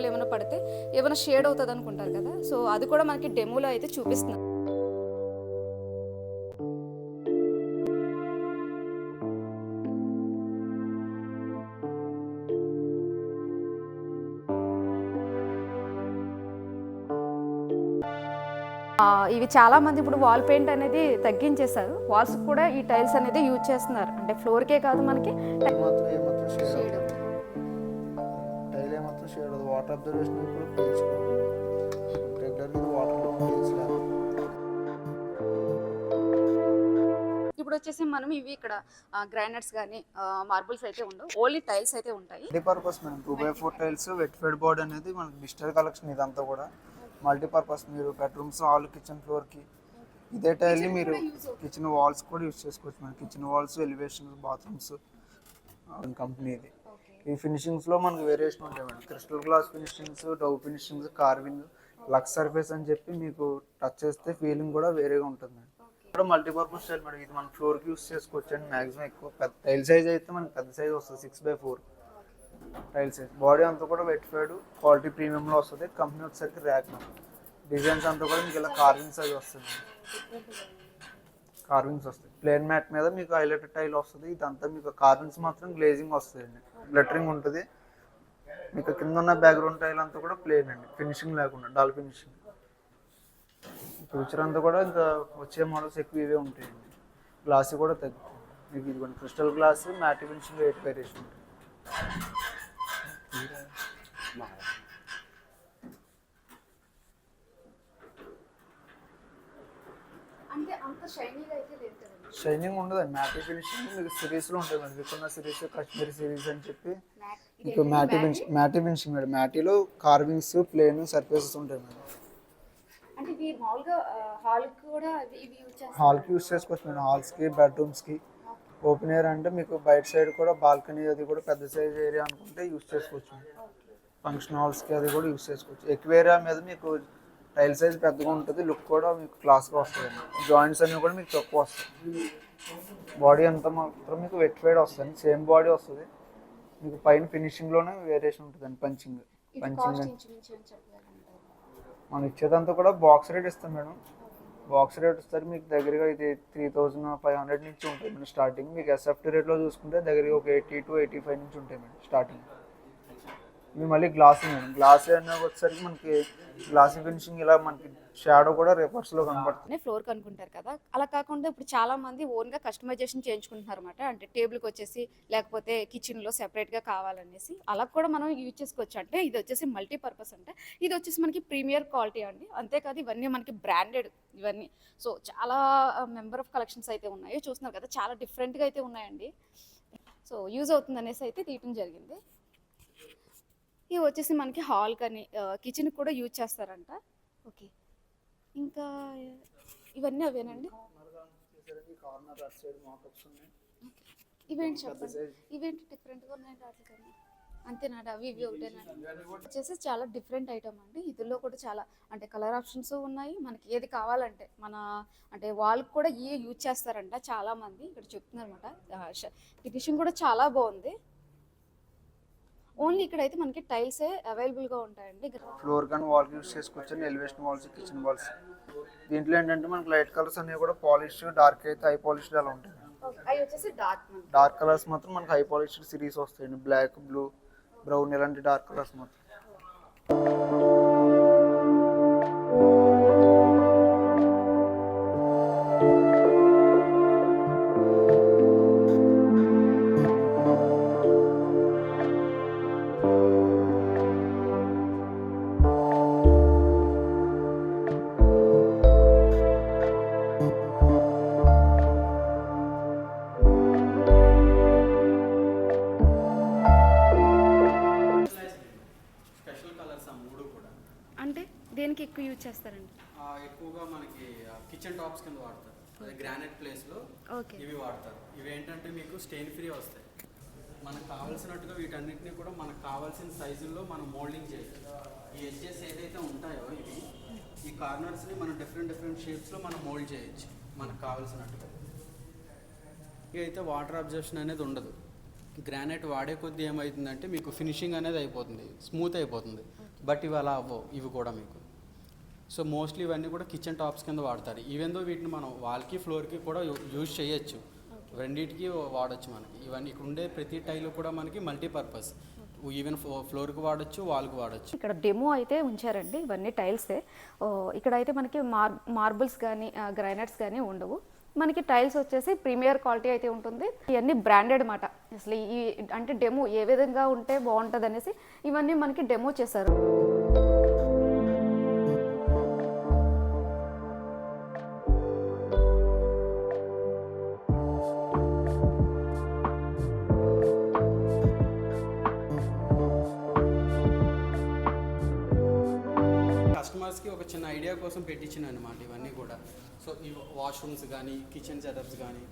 తీగలు ఏమైనా పడితే ఏమైనా షేడ్ అవుతుంది అనుకుంటారు కదా. సో అది కూడా మనకి డెమోలో అయితే చూపిస్తున్నాం ఇవి చాలా మంది ఇప్పుడు వాల్ పెయింట్ అనేది తగ్గించేశారు. వాల్స్ కూడా ఈ టైల్స్ అనేది యూజ్ చేస్తున్నారు. అంటే ఫ్లోర్కే కాదు మనకి వాటర్ అబ్జర్వేషన్ కూడా పీల్చుకోవాలి రెగ్యులర్గా వాటర్లో ఇప్పుడు వచ్చేసి మనం ఇవి ఇక్కడ గ్రానైట్స్ కానీ మార్బుల్స్ అయితే ఉండవు. ఓన్లీ టైల్స్ అయితే ఉంటాయి. Multipurpose madam two by four tiles vitrified board అనేది మనకి డిజిటల్ కలెక్షన్ ఇదంతా కూడా. మల్టీపర్పస్ మీరు బెడ్రూమ్స్ హాల్ కిచెన్ ఫ్లోర్కి ఇదే టైల్ని మీరు కిచెన్ వాల్స్ కూడా యూస్ చేసుకోవచ్చు. మన kitchen walls elevation bathrooms company ఇది. ఈ ఫినిషింగ్స్లో మనకు వేరియేషన్ ఉంటాయి మేడం. క్రిస్టల్ గ్లాస్ ఫినిషింగ్స్ డౌ ఫినిషింగ్స్ కార్వింగ్ లక్స్ సర్ఫేస్ అని చెప్పి మీకు టచ్ చేస్తే ఫీలింగ్ కూడా వేరేగా ఉంటుంది మేడం. కూడా మల్టీపర్పస్ స్టైల్ మేడం. ఇది మన ఫ్లోర్కి యూస్ చేసుకోవచ్చు అండి. ఎక్కువ పెద్ద టైల్ సైజ్ అయితే మనకి పెద్ద సైజ్ వస్తుంది. Six by four tile size body అంతా కూడా వెట్ ఫైడ్ క్వాలిటీ ప్రీమియంలో వస్తుంది. కంపెనీ వచ్చేసరికి ర్యాక్ డిజైన్స్ అంతా కూడా మీకు ఇలా కార్వింగ్స్ అవి వస్తుంది. కార్వింగ్స్ వస్తాయి. ప్లేన్ మ్యాట్ మీద మీకు హైలైటెడ్ టైల్ వస్తుంది ఇదంతా మీకు కార్వింగ్స్ మాత్రం గ్లేజింగ్ వస్తుంది అండి గ్లటరింగ్ ఉంటుంది. మీకు కింద ఉన్న బ్యాక్గ్రౌండ్ టైల్ అంతా కూడా ప్లేన్ అండి. ఫినిషింగ్ లేకుండా డల్ ఫినిషింగ్ ఫ్యూచర్ అంతా కూడా ఇంకా వచ్చే మోడల్స్ ఎక్కువ ఇవే ఉంటాయండి. గ్లాస్ కూడా తగ్గుతుంది. మీకు ఇదిగోండి crystal glass matt finishing eight variation ఉంటుంది అంటే అంత షైనీగా ఉండదు మ్యాట్ ఫినిషింగ్ మీకు సిరీస్లో ఉంటాయి మేడం వికున్న సిరీస్ కాశ్మీరీ సిరీస్ అని చెప్పి. మీకు matte finishing matte finishing madam. మ్యాటీలో carvings plain surfaces ఉంటాయి మేడం. అంటే ఇవి మామూలుగా హాల్ కూడా ఇవి యూజ్ హాల్కి యూస్ చేసుకోవచ్చు మేడం. హాల్స్కి బెడ్రూమ్స్కి ఓపెన్ ఎయిర్ అంటే మీకు బయట సైడ్ కూడా బాల్కనీ అది కూడా పెద్ద సైజ్ ఏరియా అనుకుంటే యూస్ చేసుకోవచ్చు ఫంక్షన్ హాల్స్కి అది కూడా యూస్ చేసుకోవచ్చు. ఎక్కువ ఏరియా మీద మీకు టైల్ సైజ్ పెద్దగా ఉంటుంది లుక్ కూడా మీకు క్లాస్గా వస్తుంది జాయింట్స్ అన్నీ కూడా మీకు తక్కువ వస్తాయి. బాడీ అంతా మాత్రం మీకు వెట్ ఫైడ్ వస్తుంది సేమ్ బాడీ వస్తుంది. మీకు పైన ఫినిషింగ్లోనే వేరియేషన్ ఉంటుంది పంచింగ్ ఇది పంచింగ్ చెప్పగలుగుతారు మనం ఇచ్చేదంతా కూడా బాక్స్ రేట్ ఇస్తాం మేడం. బాక్స్ రేట్ ఇస్తారు మీకు దగ్గరగా ఇది త్రీ థౌజండ్ ఫైవ్ హండ్రెడ్ నుంచి ఉంటాయి మేడం స్టార్టింగ్ మీకు ఎస్ఎఫ్టీ రేట్లో చూసుకుంటే దగ్గరగా ఒక ఎయిటీ టు ఎయిటీ ఫైవ్ నుంచి ఉంటాయి మేడం స్టార్టింగ్ ఇవి మళ్ళీ గ్లాస్ మేడం. గ్లాస్ అనేది వచ్చేసరికి మనకి గ్లాస్ ఫినిషింగ్ ఇలా మనకి షాడో కూడా రివర్స్లో కనపడుతుంది. ఫ్లోర్ కనుక్కుంటారు కదా. అలా కాకుండా ఇప్పుడు చాలా మంది ఓన్గా కస్టమైజేషన్ చేయించుకుంటున్నారు అనమాట అంటే టేబుల్కి వచ్చేసి లేకపోతే కిచెన్లో సెపరేట్గా కావాలనేసి అలా కూడా మనం యూజ్ చేసుకోవచ్చు. అంటే ఇది వచ్చేసి మల్టీపర్పస్ అంటే ఇది వచ్చేసి మనకి ప్రీమియర్ క్వాలిటీ అండి. అంతేకాదు ఇవన్నీ మనకి బ్రాండెడ్ ఇవన్నీ. సో చాలా మెంబర్ ఆఫ్ కలెక్షన్స్ అయితే ఉన్నాయి చూస్తున్నారు కదా. చాలా డిఫరెంట్గా అయితే ఉన్నాయండి. సో యూజ్ అవుతుంది అనేసి అయితే తీయటం జరిగింది. ఇవి వచ్చేసి మనకి హాల్ కానీ కిచెన్కి కూడా యూజ్ చేస్తారంట. ఓకే. ఇంకా ఇవన్నీ అవేనండి? ఉన్నాయి. ఇవేంటి చెప్పండి? ఇవేంటి డిఫరెంట్గా ఉన్నాయండి వాటికన్నా అంతేనాడు? అవి ఇవి ఒకటేనా? వచ్చేసి చాలా డిఫరెంట్ ఐటమ్ అండి. ఇదిలో కూడా చాలా అంటే కలర్ ఆప్షన్స్ ఉన్నాయి. మనకి ఏది కావాలంటే మన అంటే వాళ్ళకి కూడా ఏ యూజ్ చేస్తారంట చాలా మంది ఇక్కడ చెప్తున్నారు అనమాట ఫినిషింగ్ కూడా చాలా బాగుంది. ఓన్లీ ఇక్కడైతే మనకి టైల్సే అవైలబుల్గా ఉంటాయండి ఫ్లోర్ కానీ వాల్కి యూస్ చేసుకోవచ్చు అండి ఎలివేషన్ వాల్స్ కిచెన్ వాల్స్ దీంట్లో ఏంటంటే మనకి లైట్ కలర్స్ అన్నీ కూడా పాలిష్ డార్క్ అయితే హై పాలిష్డ్ అలా ఉంటాయి. డార్క్ డార్క్ కలర్స్ మాత్రం మనకి హై పాలిష్డ్ సిరీస్ వస్తాయండి. బ్లాక్ బ్లూ బ్రౌన్ ఇలాంటి డార్క్ కలర్స్ మాత్రం. చేస్తారండి. ఆ, ఎక్కువగా మనకి కిచెన్ టాప్స్ కింద వాడతారు. అదే గ్రానైట్ ప్లేస్లో ఇవి వాడతారు. ఇవి ఏంటంటే మీకు స్టెయిన్ ఫ్రీ వస్తాయి. మనకు కావాల్సినట్టుగా వీటన్నిటిని కూడా మనకు కావాల్సిన సైజుల్లో మనం మోల్డింగ్ చేయొచ్చు. ఈ ఎడ్జెస్ ఏదైతే ఉంటాయో ఇవి ఈ కార్నర్స్ని మనం డిఫరెంట్ డిఫరెంట్ షేప్స్లో మనం మోల్డ్ చేయొచ్చు. మనకు కావాల్సినట్టుగా. ఇక అయితే వాటర్ అబ్జర్ప్షన్ అనేది ఉండదు. గ్రానైట్ వాడే కొద్దీ ఏమవుతుందంటే మీకు ఫినిషింగ్ అనేది అయిపోతుంది. స్మూత్ అయిపోతుంది. బట్ ఇవి అలా అవ్వవు. ఇవి కూడా మీకు. సో మోస్ట్లీ ఇవన్నీ కూడా కిచెన్ టాప్స్ కింద వాడతారు. ఈవెన్ దో వీటిని మనం వాల్కి ఫ్లోర్కి కూడా యూజ్ చేయొచ్చు. రెండింటికి వాడచ్చు మనకి. ఇవన్నీ ఇక్కడ ఉండే ప్రతి టైల్ కూడా మనకి మల్టీపర్పస్. ఈవెన్ ఫ్లోర్కి వాడచ్చు వాల్కి వాడచ్చు. ఇక్కడ డెమో అయితే ఉంచారండి. ఇవన్నీ టైల్సే. ఇక్కడ అయితే మనకి మార్ మార్బుల్స్ కానీ గ్రైనైట్స్ కానీ ఉండవు. మనకి టైల్స్ వచ్చేసి ప్రీమియర్ క్వాలిటీ అయితే ఉంటుంది. ఇవన్నీ బ్రాండెడ్ మాట. అసలు ఈ అంటే డెమో ఏ విధంగా ఉంటే బాగుంటుంది అనేసి ఇవన్నీ మనకి డెమో చేశారు. కోసం పెట్టించిన అనమాట ఇవన్నీ కూడా. సో ఈ వాష్రూమ్స్ కానీ కిచెన్ సెటప్స్ కానీ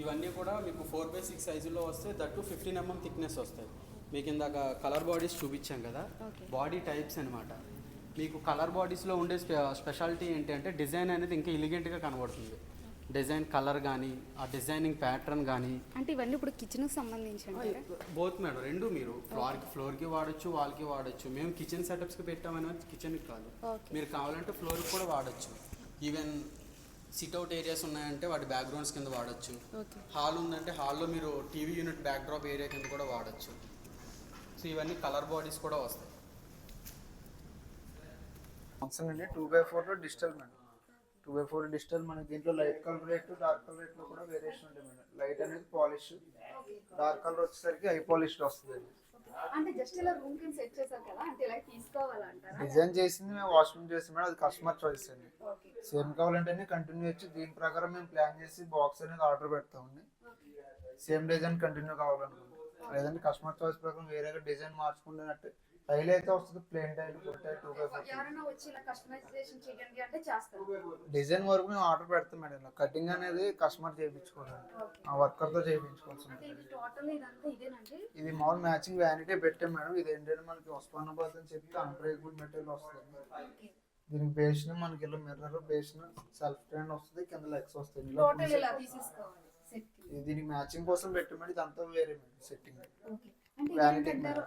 ఇవన్నీ కూడా మీకు ఫోర్ బై సిక్స్ సైజులో వస్తే దట్టు ఫిఫ్టీన్ ఎంఎం థిక్నెస్ వస్తాయి. మీకు ఇందాక కలర్ బాడీస్ చూపించాం కదా. బాడీ టైప్స్ అనమాట మీకు కలర్ బాడీస్లో ఉండే స్పె స్పెషాలిటీ ఏంటి అంటే డిజైన్ అనేది ఇంకా ఎలిగెంట్గా కనబడుతుంది. డిజైన్ కలర్ కానీ ఆ డిజైనింగ్ ప్యాటర్న్ కానీ అంటే ఇవన్నీ ఇప్పుడు కిచెన్కి సంబంధించి బోత్ మేడం రెండు మీరు. ఫ్లోర్కి ఫ్లోర్కి వాడచ్చు వాల్కి వాడచ్చు. మేము కిచెన్ సెటప్స్కి పెట్టామని కిచెన్కి కాదు. మీరు కావాలంటే ఫ్లోర్కి కూడా వాడచ్చు. ఈవెన్ సిట్అవుట్ ఏరియాస్ ఉన్నాయంటే వాటి బ్యాక్గ్రౌండ్స్ కింద వాడచ్చు. ఓకే. హాల్ ఉందంటే హాల్లో మీరు TV unit backdrop area కింద కూడా వాడచ్చు. సో ఇవన్నీ కలర్ బాడీస్ కూడా వస్తాయి. ఫంక్షన్ అండి టూ బై ఫోర్లో digital madam. Two by four digital మనకి దీంట్లో light colour rate dark colour రేట్లో కూడా వేరియేషన్ ఉంటుంది మేడం. లైట్ అనేది పాలిష్ డార్క్ కలర్ వచ్చేసరికి హై పాలిష్డ్ వస్తుంది. అంటే జస్ట్ ఇలా రూమ్ కింద సెట్ చేశారు కదా అంటే ఇలా తీసుకోవాలంటారా? డిజైన్ చేసింది మేము వాష్రూమ్ చేసి మేడం అది కస్టమర్ చాయిస్ అండి. సేమ్ కావాలంటే కంటిన్యూ వచ్చి దీని ప్రకారం మేము ప్లాన్ చేసి బాక్స్ అనేది ఆర్డర్ పెడతామండి సేమ్ డిజైన్ కంటిన్యూ కావాలనుకుంటే లేదంటే కస్టమర్ చాయిస్ ప్రకారం వేరేగా డిజైన్ మార్చుకుంటున్నట్టు టైల్ అయితే వస్తుంది plain tile full tile two by four ఎవరైనా వచ్చి ఇలా కస్టమైజేషన్ చేయండి అంటే చేస్తారు. డిజైన్ వరకు మేము ఆర్డర్ పెడతాం మేడం కటింగ్ అనేది కస్టమర్ చేయించుకోవాలి. ఆ వర్కర్తో చేయించుకోవాల్సి అంటే ఉంటుంది ఇది మామూలు మ్యాచింగ్ వ్యానిటీ పెట్టాం మేడం. ఇది ఏంటంటే మనకి ఉస్మానాబాద్ అని చెప్పి అన్బ్రేకబుల్ మెటీరియల్ వస్తుంది. దీనికి బేసిన మనకి ఇలా మిర్రర్ బేసిన సెల్ఫ్ స్టాండ్ వస్తుంది కింద లెగ్స్ వస్తాయి. ఇది దీనికి మ్యాచింగ్ కోసం పెట్టామండి ఇదంతా వేరే మేడం సెట్టింగ్ ఓకే. ఇదేంటంటారు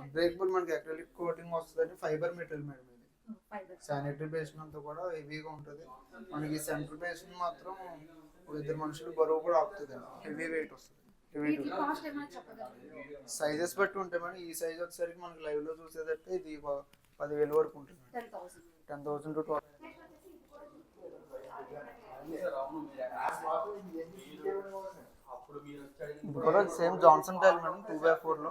అన్బ్రేకబుల్ మనకి అక్రిలిక్ కోటింగ్ వస్తుంది ఫైబర్ మెటీరియల్ మేడం ఇది. శానిటరీ బేసిన్ అంతా కూడా హెవీగా ఉంటుంది. మనకి సెంట్రల్ బేసిన్ మాత్రం ఇద్దరు మనుషులు బరువు కూడా ఆపుతుంది హెవీ వెయిట్ వస్తుంది. సైజెస్ బట్టి ఉంటాయి మేడం. ఈ సైజ్ వచ్చేసరికి మనకి లైవ్లో చూసేదట్టే ఇది పదివేలు వరకు ఉంటుంది. టెన్ థౌసండ్ టు ట్వెల్వ్ కూడా same Johnson tile madam two by ఫోర్లో.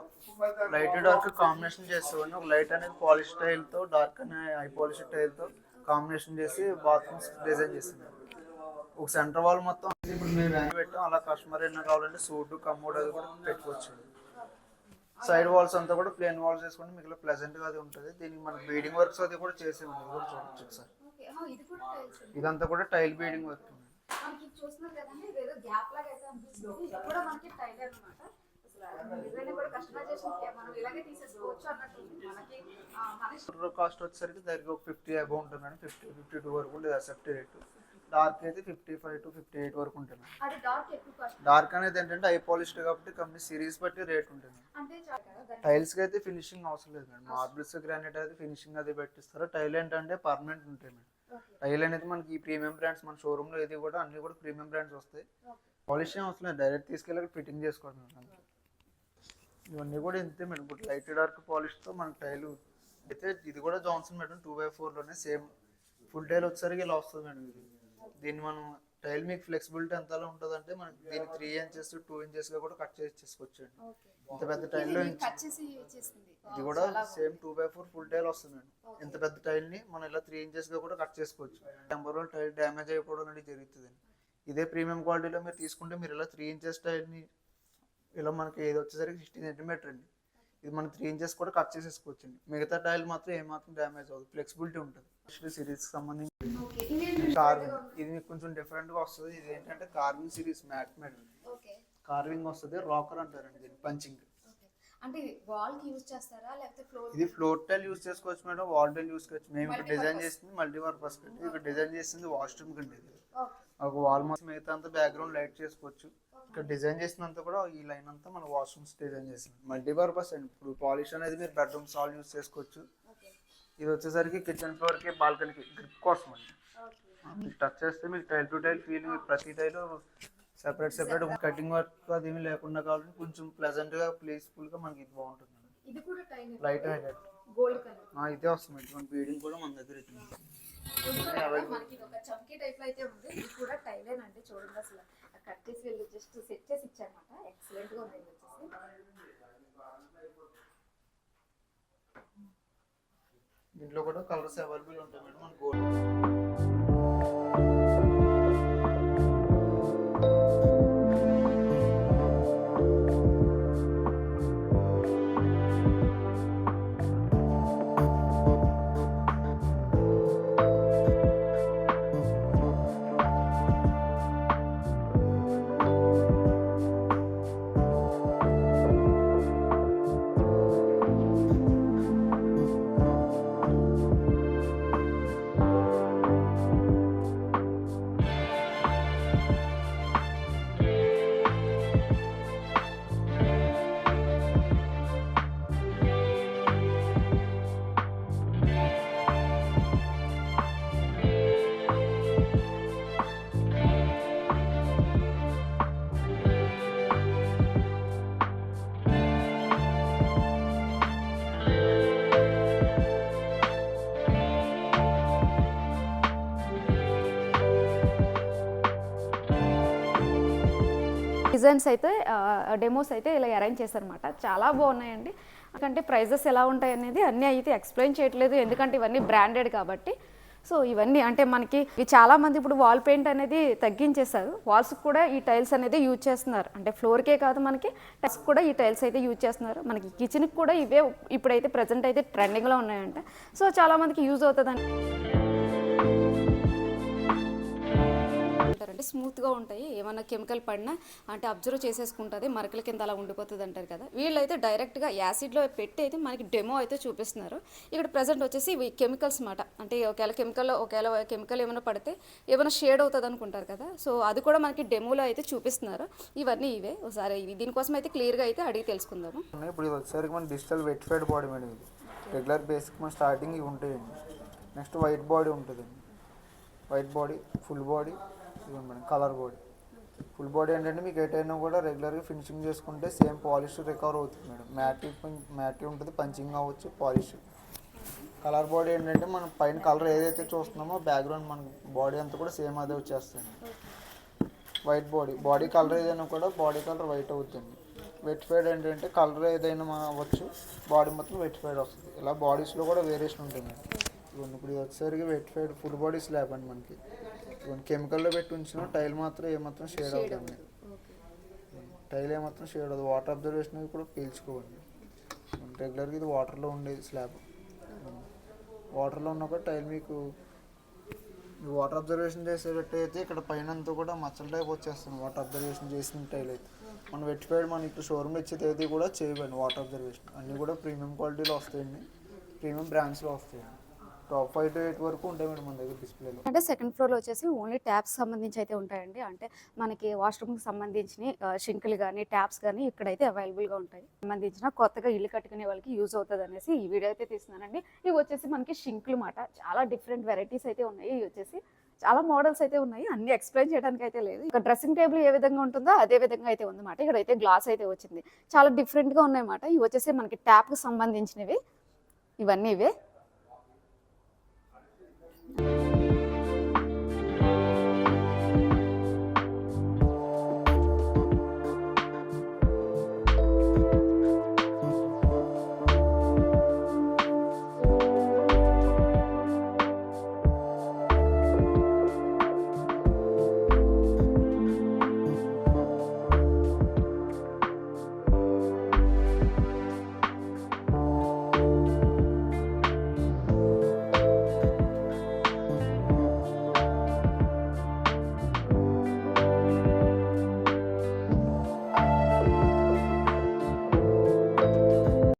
లైట్ డార్క్ కాంబినేషన్ చేస్తామండి ఒక లైట్ అనేది పాలిష్ టైల్తో డార్క్ అనే హై పాలిష్ టైల్తో కాంబినేషన్ చేసి బాత్రూమ్స్ డిజైన్ చేసింది. ఒక సెంటర్ వాల్ మొత్తం ఇప్పుడు మేము వ్యాన్ పెట్టాం. అలా కస్టమర్ ఏమైనా కావాలంటే సూట్ కమ్మోడ్ అది కూడా పెట్టుకోవచ్చు. సైడ్ వాల్స్ అంతా కూడా ప్లేన్ వాల్స్ వేసుకుంటే మీకు ప్లెజెంట్గా అది ఉంటుంది. దీనికి మన బీడింగ్ వర్క్స్ అది కూడా చేసే ఉంది కూడా చూడొచ్చు టైల్స్ ఇదంతా కూడా టైల్ బీడింగ్ వర్క్ మనకి చూస్తున్నాం కదండి ఏదో గ్యాప్ లాగా అయితే అనిపిస్తుంది ఇది కూడా మనకి టైలర్ అనమాట కాస్ట్ వచ్చేసరికి దగ్గర ఒక ఫిఫ్టీ అబౌ ఉంటుంది మేడం. ఫిఫ్టీ ఫిఫ్టీ టూ వరకు ఉండేది అసెప్ట్ రేట్ డార్క్ అయితే fifty five to fifty eight వరకు ఉంటుంది మేడం. డార్క్ అనేది ఏంటంటే ఐ పాలిష్డ్ కాబట్టి కంపెనీ సిరీస్ బట్టి రేట్ ఉంటుంది టైల్స్కి అయితే ఫినిషింగ్ అవసరం లేదు మేడం. మార్బుల్స్ గ్రానైట్ అయితే ఫినిషింగ్ అది పెట్టిస్తారు. టైల్ ఏంటంటే పర్మనెంట్ ఉంటాయి మేడం. టైల్ అనేది మనకి ఈ ప్రీమియం బ్రాండ్స్ మన షోరూమ్లో ఇది కూడా అన్ని కూడా ప్రీమియం బ్రాండ్స్ వస్తాయి. పాలిషింగ్ పాలిష్ ఏం అవసరం లేదు. డైరెక్ట్ తీసుకెళ్ళి ఫిట్టింగ్ చేసుకోవడం ఇవన్నీ కూడా ఇంతే మేడం. ఇప్పుడు లైట్ డార్క్ పాలిష్తో మన టైల్ అయితే ఇది కూడా జాన్సన్ మేడం టూ బై ఫోర్లోనే సేమ్ ఫుల్ టైల్ వచ్చేసరికి ఇలా వస్తుంది మేడం ఇది. దీన్ని మనం టైల్ మీకు ఫ్లెక్సిబిలిటీ ఎంతలో ఉంటుంది అంటే మనకి దీన్ని త్రీ ఇంచెస్ టూ ఇంచెస్గా కూడా కట్ చేసి చేసుకోవచ్చు అండి ఇంత పెద్ద టైల్లో ఇది కూడా same two by four full tile వస్తుంది మేడం ఇంత పెద్ద టైల్ని మనం ఇలా త్రీ ఇంచెస్గా కూడా కట్ చేసుకోవచ్చు. టెంపర్ టైల్ డ్యామేజ్ అయిపోవడం అనేది జరుగుతుంది ఇదే ప్రీమియం క్వాలిటీలో మీరు తీసుకుంటే మీరు ఇలా త్రీ ఇంచెస్ టైల్ని ఇలా మనకి ఇది వచ్చేసరికి సిక్స్టీన్ సెంటీమీటర్ అండి. ఇది మనం త్రీ ఇంచెస్ కూడా కట్ చేసేసుకోవచ్చు అండి మిగతా టైల్ మాత్రం ఏమాత్రం డ్యామేజ్ అవ్వదు. ఫ్లెక్సిబిలిటీ ఉంటుంది. సిరీస్ సంబంధించి కార్వింగ్ ఇది మీకు కొంచెం డిఫరెంట్గా వస్తుంది. ఇది ఏంటంటే carving series matt madam okay carving వస్తుంది. రాకర్ అంటారండి దీన్ని. పంచింగ్ ఓకే అంటే వాల్కి యూజ్ చేస్తారా? లేకపోతే ఫ్లోర్ ఇది ఫ్లోర్ టైల్ యూస్ చేసుకోవచ్చు మేడం. వాల్ టైల్ యూస్ చేసుకోవచ్చు. మేము ఇక్కడ డిజైన్. చేసింది మల్టీపర్పస్ కండి ఇక్కడ డిజైన్ చేసింది వాష్రూమ్ కండి ఇది. ఒక వాల్ మొత్తం మిగతా అంతా బ్యాక్గ్రౌండ్ లైట్ చేసుకోవచ్చు. ఇక్కడ డిజైన్ చేసినంత కూడా ఈ లైన్ అంతా మన వాష్రూమ్స్ డిజైన్ చేసింది. మల్టీపర్పస్ అండి. ఇప్పుడు పాలిష్ అనేది మీరు బెడ్రూమ్స్ ఆల్ యూస్ చేసుకోవచ్చు. ఇది వచ్చేసరికి కిచెన్ ఫ్లోర్కి బాల్కనీకి గ్రిప్ కోసం అండి. టచ్ చేస్తే మీకు టైల్ టు టైల్ ఫీల్ ప్రతి tile separate separate cutting work అది ఏమీ లేకుండా కావాలంటే కొంచెం ప్లెజెంట్గా ప్లేస్ఫుల్గా మనకి ఇది బాగుంటుంది. ఇది కూడా లైట్ హైలైట్ గోల్డ్ కలర్ ఇదే వస్తుంది. ఇటువంటి బీడింగ్ కూడా మన దగ్గర. మనకి ఒక టైప్లో అయితే ఉంది. ఇది కూడా టైలేనండి చూడండి అసలు. కట్ చేసి వెళ్ళి జస్ట్ సెట్ చేసి ఇచ్చారన్నమాట. ఎక్సలెంట్గా ఉంది ఇది వచ్చేసి. దీంట్లో కూడా కలర్స్ అవైలబుల్ ఉంటాయి. మేడం మన గోల్డ్ డిజైన్స్ అయితే డెమోస్ అయితే ఇలా అరేంజ్ చేశారనమాట చాలా బాగున్నాయండి. ఎందుకంటే ప్రైజెస్ ఎలా ఉంటాయి అనేది అన్నీ అయితే ఎక్స్ప్లెయిన్ చేయట్లేదు. ఎందుకంటే ఇవన్నీ బ్రాండెడ్ కాబట్టి. సో ఇవన్నీ అంటే మనకి చాలామంది ఇప్పుడు వాల్ పెయింట్ అనేది తగ్గించేశారు. వాల్స్ కూడా ఈ టైల్స్ అనేది యూజ్ చేస్తున్నారు. అంటే ఫ్లోర్కే కాదు మనకి టైల్స్ కూడా ఈ టైల్స్ అయితే యూజ్ చేస్తున్నారు. మనకి కిచెన్కి కూడా ఇవే ఇప్పుడైతే ప్రజెంట్ అయితే ట్రెండింగ్లో ఉన్నాయంట. సో చాలామందికి యూజ్ అవుతుందండి అంటారంటే స్మూత్గా ఉంటాయి. ఏమైనా కెమికల్ పడినా అంటే అబ్జర్వ్ చేసేసుకుంటుంది. మరకల కింద అలా ఉండిపోతుంది అంటారు కదా. వీళ్ళైతే డైరెక్ట్గా యాసిడ్లో పెట్టి అయితే మనకి డెమో అయితే చూపిస్తున్నారు. ఇక్కడ ప్రజెంట్ వచ్చేసి ఇవి కెమికల్స్ మాట. అంటే ఒకవేళ కెమికల్ ఒకవేళ కెమికల్ ఏమైనా పడితే ఏమైనా షేడ్ అవుతుంది అనుకుంటారు కదా. సో అది కూడా మనకి డెమోలో అయితే చూపిస్తున్నారు. ఇవన్నీ ఇవే. ఒకసారి ఇవి దీనికోసం అయితే క్లియర్గా అయితే అడిగి తెలుసుకుందాము. ఇప్పుడు ఇది వచ్చేసరికి మన digital vitrified body madam ఇది. రెగ్యులర్ బేసిక్ మన స్టార్టింగ్ ఇవి ఉంటాయండి. నెక్స్ట్ వైట్ బాడీ ఉంటుందండి. వైట్ బాడీ ఫుల్ బాడీ ఇది madam colour body full body ఏంటంటే మీకు ఎటైనా కూడా రెగ్యులర్గా ఫినిషింగ్ చేసుకుంటే సేమ్ పాలిష్ రికవర్ అవుతుంది మేడం. మ్యాటీ మ్యాటీ ఉంటుంది పంచింగ్ అవ్వచ్చు పాలిష్ కలర్ బాడీ ఏంటంటే మనం పైన కలర్ ఏదైతే చూస్తున్నామో బ్యాక్గ్రౌండ్ మన బాడీ అంతా కూడా సేమ్ అదే వచ్చేస్తుంది. వైట్ బాడీ బాడీ కలర్ ఏదైనా కూడా బాడీ కలర్ వైట్ అవుతుంది. వెట్ ఫైడ్ ఏంటంటే కలర్ ఏదైనా అవ్వచ్చు బాడీ మొత్తం వెట్ ఫైడ్ వస్తుంది. ఇలా బాడీస్లో కూడా వేరియేషన్ ఉంటుంది ఇప్పుడు ఇది వచ్చేసరికి vitrified full body slab అండి మనకి. కెమికల్లో పెట్టి ఉంచిన టైల్ మాత్రం ఏమాత్రం షేడ్ అవుతుంది టైల్ ఏమాత్రం షేడ్ అవుతుంది వాటర్ అబ్జర్వేషన్ కూడా పీల్చుకోవండి రెగ్యులర్గా ఇది వాటర్లో ఉండేది స్లాబ్. వాటర్లో ఉన్నప్పుడు టైల్ మీకు వాటర్ అబ్జర్వేషన్ చేసేటట్టయితే ఇక్కడ పైన అంతా కూడా మచ్చల టైప్ వచ్చేస్తుంది. వాటర్ అబ్జర్వేషన్ చేసిన టైల్ అయితే. మనం వెట్టిపోయాడు మన ఇక్కడ షోరూమ్ ఇచ్చేది ఏది కూడా చేయబండి వాటర్ అబ్జర్వేషన్. అన్నీ కూడా ప్రీమియం క్వాలిటీలో వస్తాయండి. ప్రీమియం బ్రాండ్స్లో వస్తాయండి. టాప్ ఫైవ్ టు ఎయిట్ వరకు ఉంటాయి మేడం మన దగ్గర డిస్ప్లేలో. అంటే సెకండ్ ఫ్లోర్లో వచ్చేసి ఓన్లీ ట్యాప్స్ సంబంధించి అయితే ఉంటాయండి. అంటే మనకి వాష్రూమ్కి సంబంధించిన షింకులు కానీ ట్యాప్స్ కానీ ఇక్కడైతే అవైలబుల్గా ఉంటాయి. సంబంధించిన కొత్తగా ఇల్లు కట్టుకునే వాళ్ళకి యూజ్ అవుతుంది అనేసి ఈ వీడియో అయితే తీస్తున్నానండి. ఇవి వచ్చేసి మనకి షింకులు మాట. చాలా డిఫరెంట్ వెరైటీస్ అయితే ఉన్నాయి. ఇవి వచ్చేసి చాలా మోడల్స్ అయితే ఉన్నాయి. అన్ని ఎక్స్ప్లెయిన్ చేయడానికి అయితే లేదు. ఇక డ్రెస్సింగ్ టేబుల్ ఏ విధంగా ఉంటుందో అదే విధంగా అయితే ఉందన్నమాట. ఇక్కడ అయితే గ్లాస్ అయితే వచ్చింది. చాలా డిఫరెంట్గా ఉన్నాయన్నమాట ఇవి వచ్చేసి మనకి ట్యాప్కి సంబంధించినవి. ఇవన్నీ ఇవే.